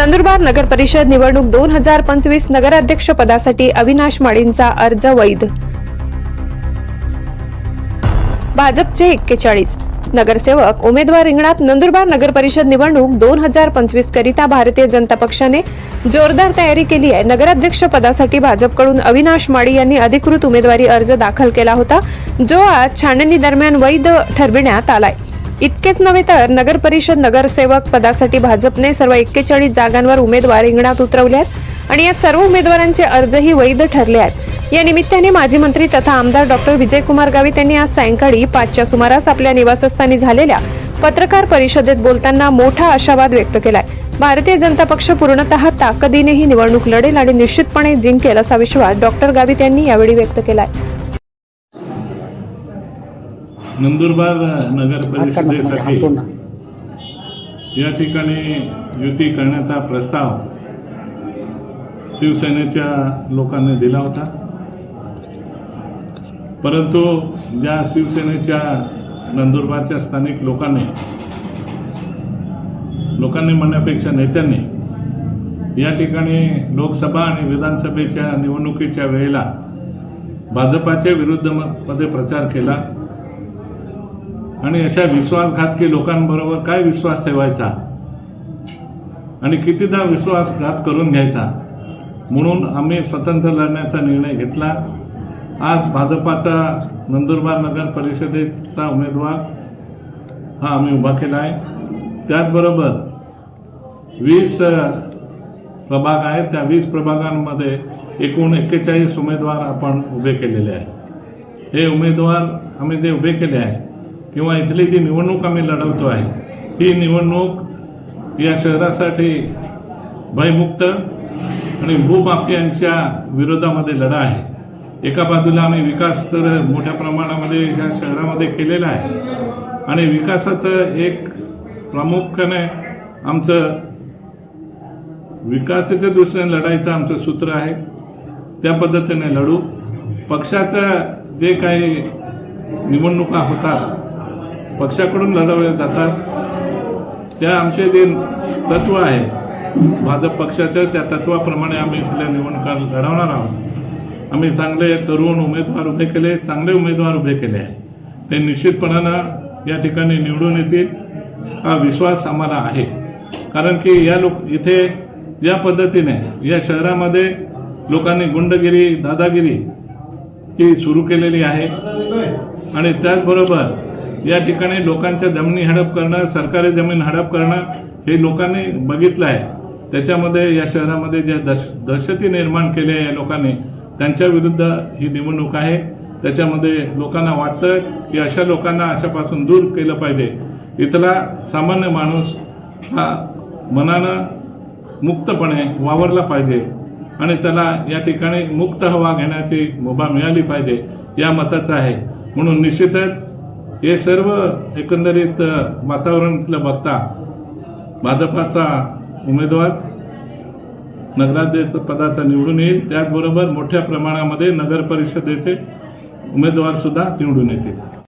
नंदुरबार नगर परिषद निवडणूक दोन हजार पंचवीस नगराध्यक्ष पदासाठी अविनाश माळींचा अर्ज वैध. भाजपचे एक्केचाळीस. नगरसेवक उमेदवार रिंगणात नंदुरबार नगर परिषद निवडणूक दोन हजार पंचवीस करिता भारतीय जनता पक्षाने जोरदार तयारी केली आहे. नगराध्यक्ष पदासाठी भाजपकडून अविनाश माळी यांनी अधिकृत उमेदवारी अर्ज दाखल केला होता जो आज छाननी दरम्यान वैध ठरविण्यात आलाय. इतकेच नव्हे तर नगर परिषद नगरसेवक पदासाठी भाजपने सर्व एक्केचाळीस जागांवर उमेदवार रिंगणात उतरवले आहेत आणि या सर्व उमेदवारांचे अर्जही वैध ठरले आहेत. या निमित्ताने माजी मंत्री तथा आमदार डॉक्टर विजयकुमार गावित यांनी आज सायंकाळी पाचच्या सुमारास आपल्या निवासस्थानी झालेल्या पत्रकार परिषदेत बोलताना मोठा आशावाद व्यक्त केलाय. भारतीय जनता पक्ष पूर्णतः ताकदीने ही निवडणूक लढेल आणि निश्चितपणे जिंकेल असा विश्वास डॉक्टर गावित यांनी यावेळी व्यक्त केलाय. नंदुरबार नगर परिषदेसाठी या ठिकाणी युती करण्याचा प्रस्ताव शिवसेनेच्या लोकांनी दिला होता. परंतु ज्या शिवसेनेच्या नंदुरबारच्या स्थानिक लोकांनी लोकांनी म्हणण्यापेक्षा नेत्यांनी या ठिकाणी लोकसभा आणि विधानसभेच्या निवडणुकीच्या वेळेला भाजपाच्या विरुद्धमध्ये प्रचार केला. आणि अशा विश्वासघातकी लोकांबरोबर काय विश्वास ठेवायचा? आणि कितीदा विश्वासघात करून घ्यायचा? म्हणून आम्ही स्वतंत्र लढण्याचा निर्णय घेतला. आज भाजपाचा नंदुरबार नगर परिषदेचा उमेदवार हा आम्ही उभा केला आहे. त्याचबरोबर वीस प्रभाग आहेत. त्या वीस प्रभागांमध्ये एकूण एक्केचाळीस उमेदवार आपण उभे केलेले आहे हे उमेदवार आम्ही जे उभे केले आहे किंवा इथली जी निवडणूक आम्ही लढवतो आहे ही निवडणूक या शहरासाठी भयमुक्त आणि भूमाफियांच्या विरोधामध्ये लढा आहे. एका बाजूला आम्ही विकास तर मोठ्या प्रमाणामध्ये या शहरामध्ये केलेला आहे आणि विकासाचं एक प्रामुख्याने आमचं विकासाच्या दृष्टीने लढायचं आमचं सूत्र आहे. त्या पद्धतीने लढू. पक्षाचं जे काही निवडणुका होतात पक्षाकडून लढवले जातात. त्या आमचे जे तत्व आहे. भाजप पक्षाच्या त्या तत्वाप्रमाणे आम्ही इथल्या निवडणुका लढवणार आहोत. आम्ही चांगले तरुण उमेदवार उभे केले चांगले उमेदवार उभे केले. आहे ते निश्चितपणानं या ठिकाणी निवडून येतील हा विश्वास आम्हाला आहे. कारण की या लोक इथे या पद्धतीने या शहरामध्ये लोकांनी गुंडगिरी दादागिरी ही सुरू केलेली आहे. आणि त्याचबरोबर या ठिकाणी लोकांच्या जमिनी हडप करणं सरकारी जमीन हडप करणं हे लोकांनी बघितलं आहे. त्याच्यामध्ये या शहरामध्ये ज्या दश दहशती निर्माण केल्या आहे या लोकांनी त्यांच्या विरुद्ध ही निवडणूक आहे. त्याच्यामध्ये लोकांना वाटतं की अशा लोकांना अशापासून दूर केलं पाहिजे. इथला सामान्य माणूस हा मनानं मुक्तपणे वावरला पाहिजे आणि त्याला या ठिकाणी मुक्त हवा घेण्याची मुभा मिळाली पाहिजे या मताचं आहे. म्हणून निश्चितच हे सर्व एकंदरीत वातावरणातलं वातावरण बघता भाजपाचा उमेदवार नगराध्यक्ष पदाचा निवडून येईल. त्याचबरोबर मोठ्या प्रमाणामध्ये नगर परिषदेचे निवडून येतील.